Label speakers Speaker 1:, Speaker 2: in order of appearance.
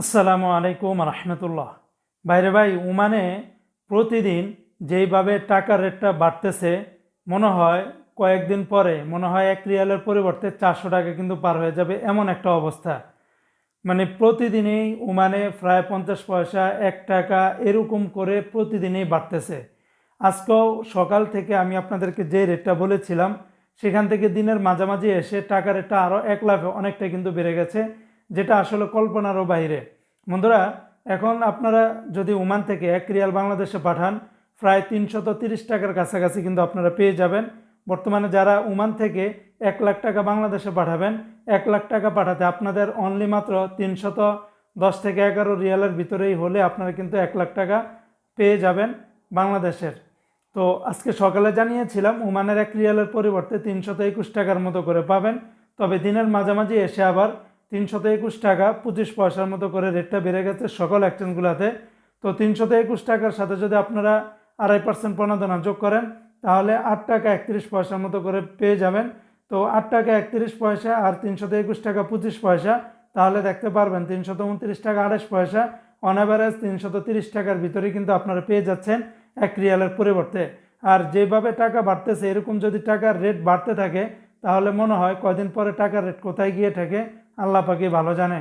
Speaker 1: আসসালামু আলাইকুম রহমতুল্লাহ। বাইরে ভাই ওমানে প্রতিদিন যেইভাবে টাকার রেটটা বাড়তেছে, মনে হয় কয়েকদিন পরে, মনে হয় এক রিয়ালের পরিবর্তে চারশো টাকা কিন্তু পার হয়ে যাবে এমন একটা অবস্থা। মানে প্রতিদিনই ওমানে প্রায় পঞ্চাশ পয়সা এক টাকা এরকম করে প্রতিদিনই বাড়তেছে। আজকেও সকাল থেকে আমি আপনাদেরকে যে রেটটা বলেছিলাম, সেখান থেকে দিনের মাঝামাঝি এসে টাকা রেটটা আরও এক লাফে অনেকটা কিন্তু বেড়ে গেছে। যেটা আসলে কল্পনারও বাইরে। বন্ধুরা, এখন আপনারা যদি ওমান থেকে এক রিয়াল বাংলাদেশে পাঠান, প্রায় তিনশত তিরিশ টাকার কাছাকাছি কিন্তু আপনারা পেয়ে যাবেন। বর্তমানে যারা ওমান থেকে এক লাখ টাকা বাংলাদেশে পাঠাবেন, এক লাখ টাকা পাঠাতে আপনাদের অনলি মাত্র তিনশত দশ থেকে এগারো রিয়ালের ভিতরেই হলে আপনারা কিন্তু এক লাখ টাকা পেয়ে যাবেন বাংলাদেশের। তো আজকে সকালে জানিয়েছিলাম, ওমানের এক রিয়ালের পরিবর্তে তিনশত একুশ টাকার মতো করে পাবেন, তবে দিনের মাঝামাঝি এসে আবার তিনশত একুশ টাকা পঁচিশ পয়সার মতো করে রেটটা বেড়ে গেছে সকল এক্সচেঞ্জগুলোতে তো তিনশত একুশ টাকার সাথে যদি আপনারা আড়াই পার্সেন্ট প্রণোদনা যোগ করেন, তাহলে আট টাকা একত্রিশ পয়সার মতো করে পেয়ে যাবেন। তো আট টাকা একত্রিশ পয়সা আর তিনশত একুশ টাকা পঁচিশ পয়সা, তাহলে দেখতে পারবেন তিনশত উনত্রিশ টাকা আড়াইশ পয়সা। অন অ্যাভারেজ তিনশত তিরিশ টাকার ভিতরে কিন্তু আপনারা পেয়ে যাচ্ছেন এক রিয়ালের পরিবর্তে। আর যেভাবে টাকা বাড়তেছে, এরকম যদি টাকার রেট বাড়তে থাকে, তাহলে মনে হয় কয়দিন পরে টাকার রেট কোথায় গিয়ে থাকে আল্লাহ পাকি ভালো জানে?